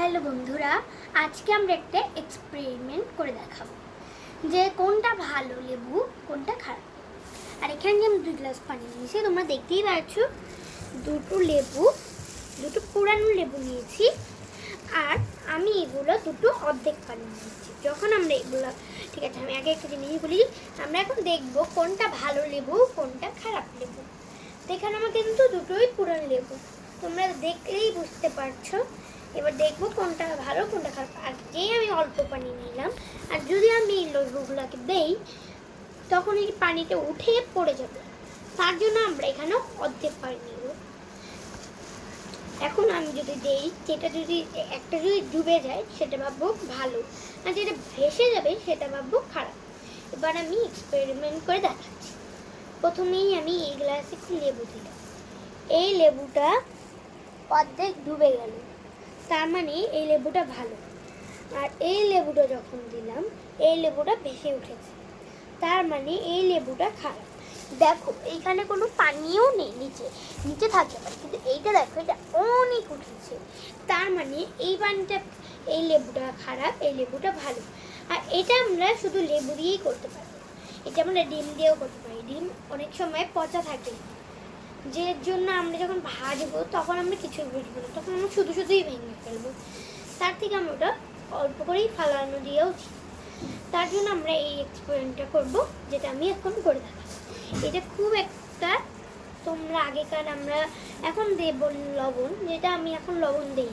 Hello বন্ধুরা, আজকে আমরা একটা এক্সপেরিমেন্ট করে দেখাবো। যে কোনটা ভালো লেবু, কোনটা খারাপ আর এখানে আমি দুই গ্লাস পানি নিয়েছি, তোমরা দেখতেই পাচ্ছ, দুটো লেবু, দুটো পুরানো লেবু নিয়েছি, আর আমি এগুলো দুটো অর্ধেক পানি নিয়েছি। যখন আমরা এগুলো, ঠিক আছে, আমি আগে একটা জিনিস বলি, আমরা এখন দেখব কোনটা ভালো লেবু, কোনটা খারাপ লেবু। এখানে আমার কিন্তু দুটোই পুরানো লেবু। তোমরা দেখলেই বুঝতে পারছ এবার দেখব কোনটা ভালো, কোনটা খারাপ। আর যেই আমি অল্প পানি নিলাম, আর যদি আমি এই লেবুগুলোকে দেই, তখন এই পানিটা উঠে পড়ে যাবে। তার জন্য আমরা এখানে অর্ধেক পানি নিব। এখন আমি যদি দেই, যেটা যদি, একটা যদি ডুবে যায়, সেটা ভাববো ভালো। আর যেটা ভেসে যাবে, সেটা ভাববো খারাপ। এবার আমি এক্সপেরিমেন্ট করে দেখাচ্ছি। প্রথমেই আমি এই গ্লাসে একটু লেবু দিলাম। এই লেবুটা অর্ধেক ডুবে গেল। তার মানে এই লেবুটা ভালো। আর এই লেবুটা যখন দিলাম, এই লেবুটা ভেসে উঠেছে। তার মানে এই লেবুটা খারাপ। দেখো, এইখানে কোনো পানিও নেই নিচে। নিচে থাকতে পারে কিন্তু এইটা দেখো, এটা অনেক উঠেছে। তার মানে এই পানিটা, এই লেবুটা খারাপ, এই লেবুটা ভালো। আর এটা আমরা শুধু লেবু দিয়েই করতে পারি এটা আমরা ডিম দিয়েও করতে পারি। ডিম অনেক সময় পচা থাকে। যে জন্য আমরা যখন ভাজবো, তখন আমরা কিছু বুঝব না। তখন আমরা শুধু শুধুই ভেঙে ফেলব। তার থেকে আমরা ওটা অল্প করেই ফালানো দিয়ে ঠিক তার জন্য আমরা এই এক্সপেরিমেন্টটা করব, যেটা আমি এখন করে দেখাবো। এটা খুব একটা তোমরা আগেকার আমরা এখন দেব লবণ, যেটা আমি এখন লবণ দিই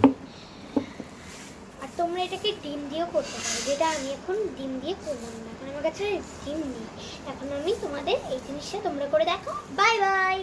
আর তোমরা এটাকে ডিম দিয়েও করতে পারো, যেটা আমি এখন ডিম দিয়ে করব না। এখন আমার কাছে ডিম নেই। এখন আমি তোমাদের এই জিনিসটা তোমরা করে দেখো বাই বাই!